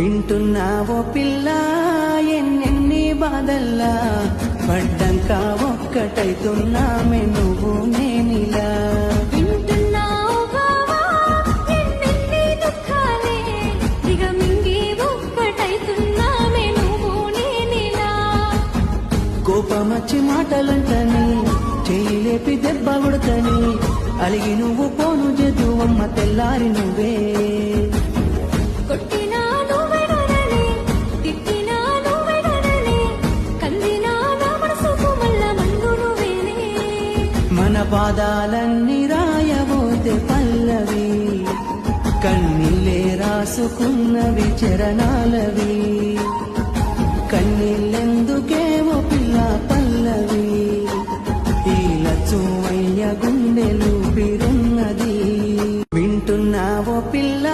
వింటున్నావో పిల్ల ఎన్నెన్ని బాధల్లా పడ్డంక ఒక్కటైతున్నామే నువ్వు నేనిలా కోపమచ్చి మాటలంటని చెయ్యి లేపి దెబ్బ కొడతని అలిగి నువ్వు పోను జదు అమ్మ తెల్లారి నువ్వే. మన పాదాలన్నీ రాయబోతే పల్లవి కన్నీళ్ళే రాసుకున్నవి చరణాలవి కన్నీళ్ళెందుకేమో పిల్ల పల్లవి ఈ చూయ్య గుండెలు పిరున్నది వింటున్నావో పిల్ల